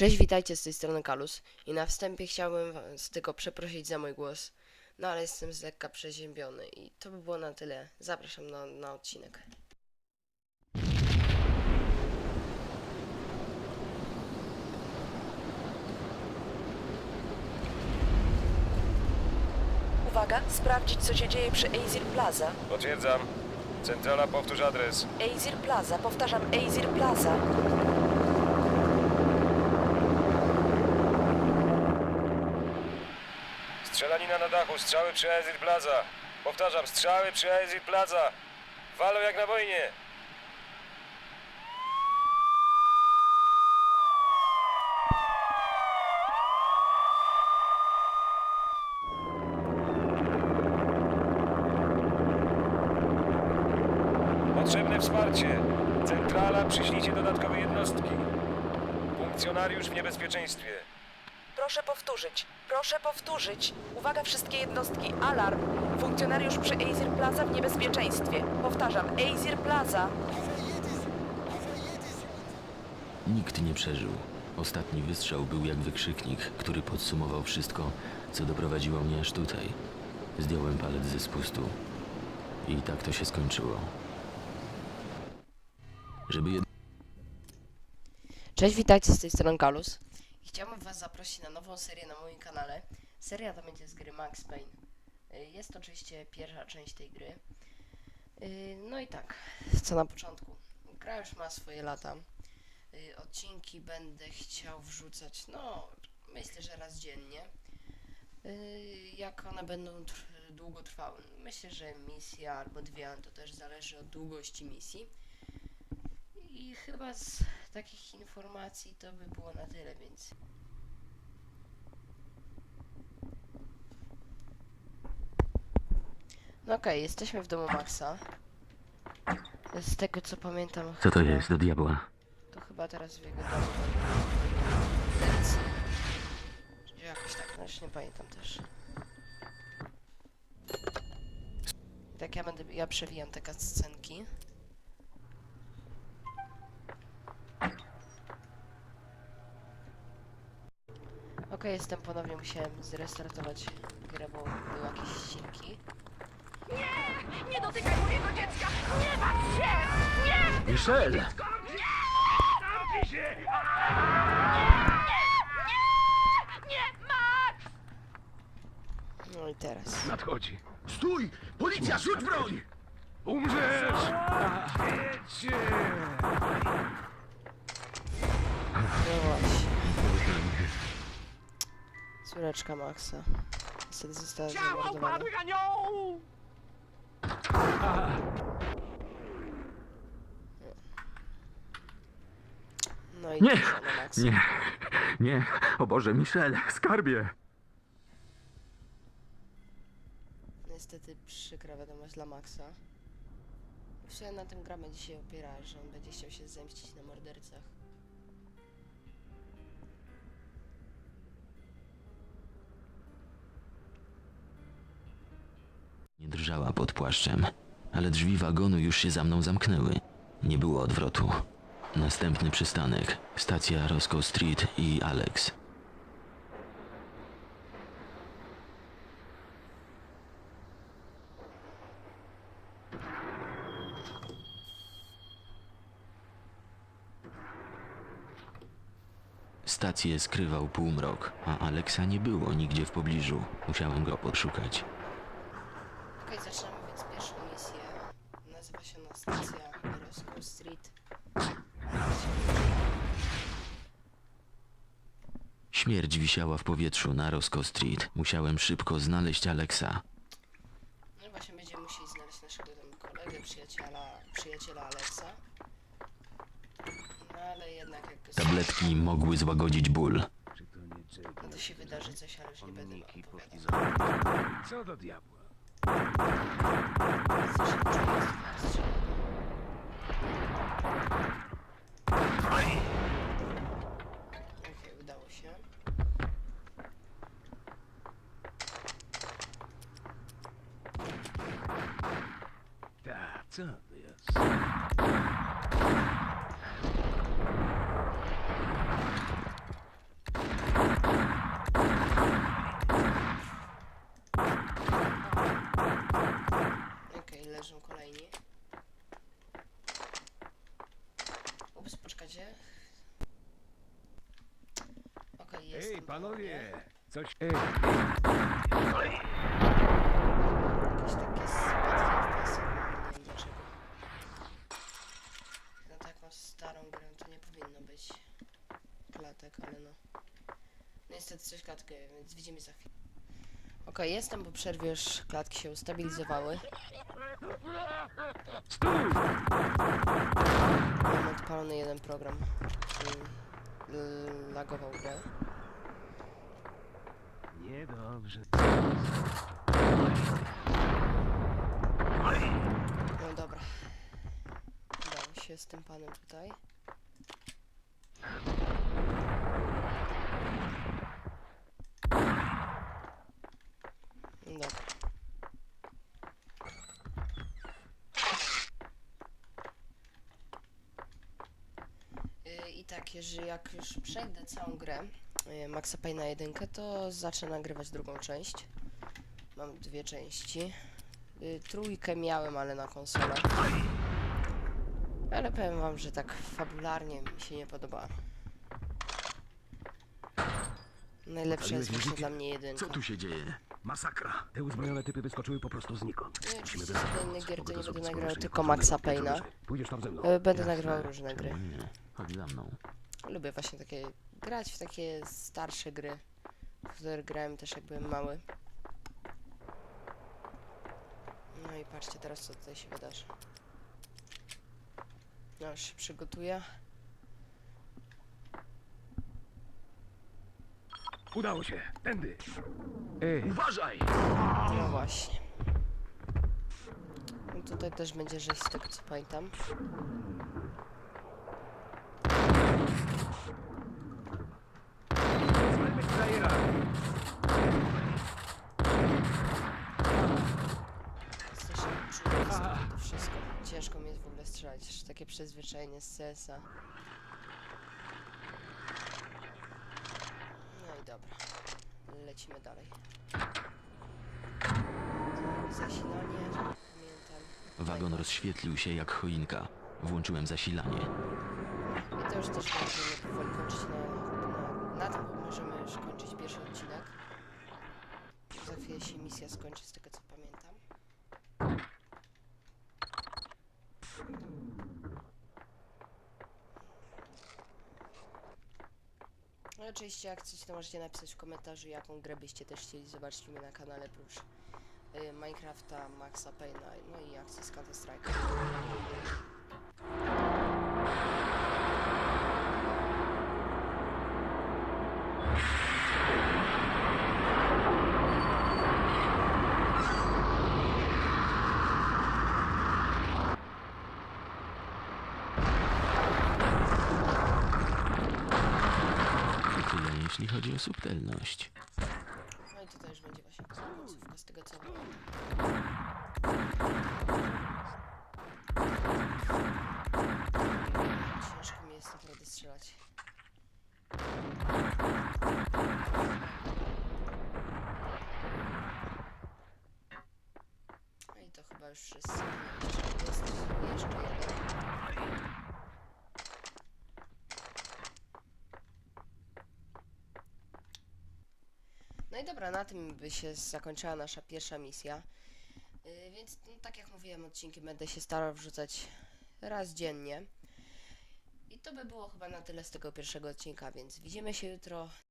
Cześć, witajcie z tej strony Kalus i na wstępie chciałbym was tylko przeprosić za mój głos, no ale jestem z lekka przeziębiony i to by było na tyle. Zapraszam na, na odcinek. Uwaga, sprawdzić co się dzieje przy Azir Plaza. Potwierdzam. Centrala, powtórz adres. Azir Plaza, powtarzam, Azir Plaza. Strzelanina na dachu, strzały przy Ezir Plaza. Powtarzam, strzały przy Ezir Plaza. Walą jak na wojnie. Potrzebne wsparcie. Centrala, przyślijcie dodatkowe jednostki. Funkcjonariusz w niebezpieczeństwie. Proszę powtórzyć, proszę powtórzyć. Uwaga wszystkie jednostki, alarm. Funkcjonariusz przy Azir Plaza w niebezpieczeństwie. Powtarzam, Azir Plaza. Nikt nie przeżył. Ostatni wystrzał był jak wykrzyknik, który podsumował wszystko, co doprowadziło mnie aż tutaj. Zdjąłem palec ze spustu. I tak to się skończyło. Żeby jed... Cześć, witajcie z tej strony Kalus i chciałbym was zaprosić na nową serię na moim kanale. Seria ta będzie z gry Max Payne. Y, Jest to oczywiście pierwsza część tej gry. Y, No i tak, co na początku. Gra już ma swoje lata. Y, Odcinki będę chciał wrzucać, no myślę, że raz dziennie. Jak one będą tr- długo trwały? Myślę, że misja albo dwie, to też zależy od długości misji. I chyba z takich informacji to by było na tyle, więc. No okej, jesteśmy w domu Maxa. Z tego co pamiętam. Co to chyba- jest do diabła? To chyba teraz w jego domu. Więc... Jakoś tak, no już nie pamiętam też. Tak ja będę, ja przewijam te scenki. Okej, jestem ponownie, musiałem zrestartować grę, bo były jakieś ścieki. Nie dotykaj mojego dziecka! Nie martw się! Nie! Michelle! Zamknij się! Nie! Max! No i teraz. Nadchodzi. Stój! Policja, rzuć broń! Umrzesz! Córeczka Maxa. Niestety została zamordowana. No i Nie! na Maxa. Nie, nie, o Boże, Michelle, skarbie! Niestety przykra wiadomość dla Maxa. Sumie na tym gramy dzisiaj opiera, że on będzie chciał się zemścić na mordercach. Drżała pod płaszczem, ale drzwi wagonu już się za mną zamknęły. Nie było odwrotu. Następny przystanek, stacja Roscoe Street i Alex. Stację skrywał półmrok, a Alexa nie było nigdzie w pobliżu. Musiałem go podszukać. Okej, zaczynamy więc pierwszą misję. Nazywa się ona stacja Roscoe Street. Śmierć wisiała w powietrzu na Roscoe Street. Musiałem szybko znaleźć Alexa. No i właśnie będziemy musieli znaleźć naszego tam kolegę, przyjaciela, przyjaciela Alexa. No ale jednak jak go Tabletki mogły złagodzić ból. No to się wydarzy coś, ale już nie będę opowiadał. Co do diabła? Co się czuje z tym strzelem? Okej, udało się. Tak, co to jest? Jestem Ej, panowie! Coś... Ej, Jakieś takie spadki nie wiem dlaczego. Na taką starą grę to nie powinno być klatek, ale no. Niestety coś klatkę, więc widzimy za chwilę. Okej, jestem po przerwie, już klatki się ustabilizowały. Mam odpalony jeden program, l- lagował grę. niedobrze. No dobra. Udało się z tym panem tutaj. Dobra. Yy, I tak, jeżeli jak już przejdę całą grę yy, Maxa Payne'a 1, to zacznę nagrywać drugą część. Mam dwie części. Y, trójkę miałem, ale na konsolę. Ale powiem wam, że tak fabularnie mi się nie podoba. Najlepsza jest właśnie dla mnie jedynka. Co tu się dzieje? Masakra. Te uzbrojone typy wyskoczyły po prostu znikąd. I Musimy oczywiście wyrwać. z innych gier to Mogę nie będę zrobić nagrywał tylko Maxa lub Payne'a. Pójdziesz tam ze mną. Y, Będę Jasne, nagrywał różne gry. czemu nie? Chodź za mną. Lubię właśnie takie grać w takie starsze gry, w które grałem też jak byłem mały. No i patrzcie teraz co tutaj się wydarzy. No już się przygotuję. Udało się. Tędy. Ej. Uważaj! No właśnie. No tutaj też będzie rzeź z tego co pamiętam. Ciężko mi jest w ogóle strzelać, jeszcze takie przyzwyczajenie z CS-a. No i dobra. Lecimy dalej. Zasilanie, pamiętam. Wagon rozświetlił się jak choinka. Włączyłem zasilanie. I to już też będziemy powoli kończyć na, na, na tym możemy już kończyć pierwszy odcinek. Za chwilę się misja skończy z tego co pamiętam. I oczywiście jak chcecie to możecie napisać w komentarzu jaką grę byście też chcieli zobaczyć mnie na kanale prócz y, Minecrafta, Maxa Payne'a, no i akcji z Counter Strike. To tyle, jeśli chodzi o subtelność. No i tutaj będzie właśnie końcówka z tego co. Ciężko mi jest naprawdę strzelać. No i to chyba już wszyscy. Jeszcze jest jeszcze jeden. No i dobra, na tym by się zakończyła nasza pierwsza misja. Yy, więc no, tak jak mówiłem, odcinki będę się starał wrzucać raz dziennie. I to by było chyba na tyle z tego pierwszego odcinka, więc widzimy się jutro.